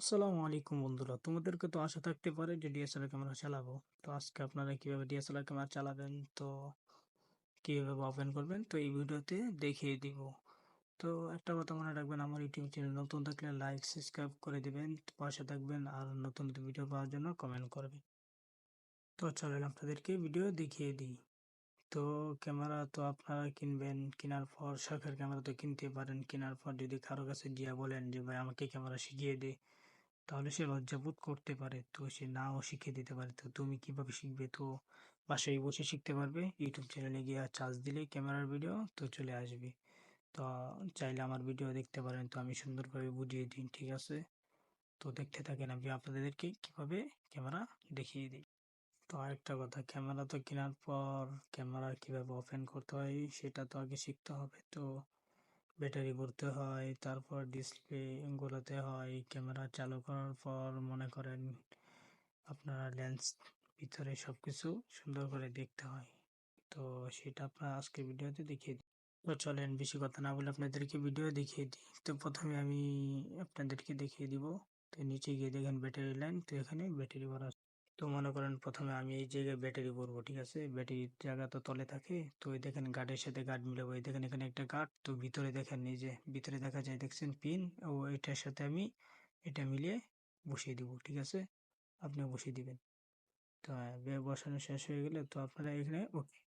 আসসালামু আলাইকুম বন্ধুরা। তোমাদেরকে তো আশা থাকতে পারে যে ডিএসএলআর ক্যামেরা চালাবো। তো আজকে আপনারা কীভাবে ডিএসএলআর ক্যামেরা চালাবেন, তো কীভাবে ওপেন করবেন, তো এই ভিডিওতে দেখিয়ে দিব। তো একটা কথা মনে রাখবেন, আমার ইউটিউব চ্যানেল নতুন থাকলে লাইক সাবস্ক্রাইব করে দিবেন, পাশে থাকবেন আর নতুন নতুন ভিডিও পাওয়ার জন্য কমেন্ট করবেন। তো চলেন আপনাদেরকে ভিডিও দেখিয়ে দিই। তো ক্যামেরা তো আপনারা কিনবেন, কেনার পর শখের ক্যামেরা তো কিনতে পারেন, কেনার পর যদি কারও কাছে গিয়ে বলেন যে, ভাই, আমাকে ক্যামেরা শিখিয়ে দে। তাহলে সে লজ্জাবোধ করতে পারে। তো সে নাও শিখে দিতে পারে। তো তুমি কীভাবে শিখবে? তো বাসায় বসে শিখতে পারবে। ইউটিউব চ্যানেলে গিয়ে চার্জ দিলেই ক্যামেরার ভিডিও তো চলে আসবে। তো চাইলে আমার ভিডিও দেখতে পারেন। তো আমি সুন্দরভাবে বুঝিয়ে দিই, ঠিক আছে? তো দেখতে থাকেন আমি আপনাদেরকে কীভাবে ক্যামেরা দেখিয়ে দিই। তো আরেকটা কথা ক্যামেরা তো কেনার পর ক্যামেরা কীভাবে ওপেন করতে হয়, সেটা তো আগে শিখতে হবে। তো ব্যাটারি ভরতে হয়, তারপর ডিসপ্লে গোলাতে হয় ক্যামেরা চালু করার পর মনে করেন আপনারা লেন্স ভিতরে সব কিছু সুন্দর করে দেখতে হয়। তো সেটা আপনার আজকে ভিডিওতে দেখিয়ে দিই। তো চলেন বেশি কথা না বলে আপনাদেরকে ভিডিও দেখিয়ে দিই। তো প্রথমে আমি আপনাদেরকে দেখিয়ে দিব। তো নিচে গিয়ে দেখেন ব্যাটারি লাইন তো এখানে ব্যাটারি ভরা তো মনে করেন প্রথমে আমি এই জায়গায় ব্যাটারি ভরবো, ঠিক আছে? ব্যাটারির জায়গা তো তলে থাকে। তো দেখেন গার্ডের সাথে গার্ড মিলাবো। এই দেখেন এখানে একটা গার্ড। তো ভিতরে দেখেন এই যে, ভিতরে দেখা যায় দেখছেন পিন। ও এটার সাথে আমি এটা মিলিয়ে বসিয়ে দিব, ঠিক আছে? আপনি বসিয়ে দিবেন। তো বসানো শেষ হয়ে গেলে তো আপনারা এখানে ওকে।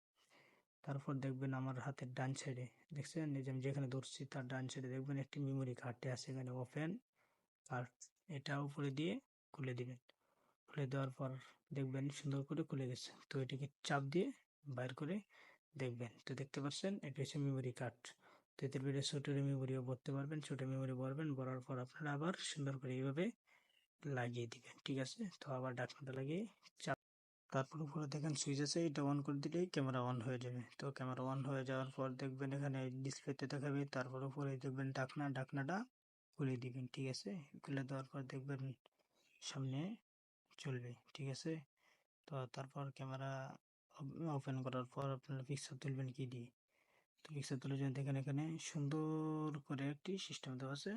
তারপর দেখবেন আমার হাতের ডান সাইডে, দেখছেন? এই যে আমি যেখানে ধরছি তার ডান সাইডে দেখবেন একটি মেমোরি কার্ডটি আছে এখানে ওপেন কার্ড এটা উপরে দিয়ে খুলে দিবেন। খুলে দেওয়ার পর দেখবেন সুন্দর করে খুলে গেছে। তো এটিকে চাপ দিয়ে বাইর করে দেখবেন। তো দেখতে পাচ্ছেন, এটা হচ্ছে মেমোরি কার্ড তো এতে ভিডিও ছোটো মেমোরিও ভরতে পারবেন, ছোটো মেমোরি ভরবেন, ভরার পর আপনারা আবার সুন্দর করে এইভাবে লাগিয়ে দিবেন, ঠিক আছে? তো আবার ডাকনাটা লাগিয়ে চাপ তারপর উপরে দেখেন সুইচ আছে, এটা অন করে দিলেই ক্যামেরা অন হয়ে যাবে। তো ক্যামেরা অন হয়ে যাওয়ার পর দেখবেন এখানে ডিসপ্লেতে দেখাবে, তারপর উপরে দেখবেন ডাকনা ডাকনাটা খুলে দিবেন, ঠিক আছে? খুলে দেওয়ার পর দেখবেন সামনে চলবে, ঠিক আছে? তো তারপর ক্যামেরা ওপেন করার পর আপনারা পিকচার তুলবেন কি দিয়ে? তো পিকচার তুলে জন্য দেখেন এখানে সুন্দর করে একটি সিস্টেম দেওয়া আছে।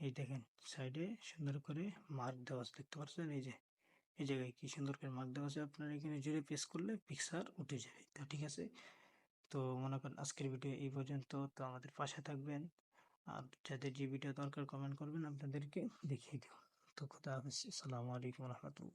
এই দেখেন সাইডে সুন্দর করে মার্ক দেওয়া আছে, দেখতে পাচ্ছেন? এই যে, এই জায়গায় কি সুন্দর করে মার্ক দেওয়া আছে আপনারা, এখানে জুড়ে প্রেস করলে পিকচার উঠে যাবে। তো ঠিক আছে? তো মনে করেন আজকের ভিডিও এই পর্যন্ত। তো আমাদের পাশে থাকবেন। আর যাদের যে ভিডিও দরকার কমেন্ট করবেন, আপনাদেরকে দেখিয়ে দেব তো খুদা হাফিজ আসসালামু আলাইকুম রহমতুল্লাহ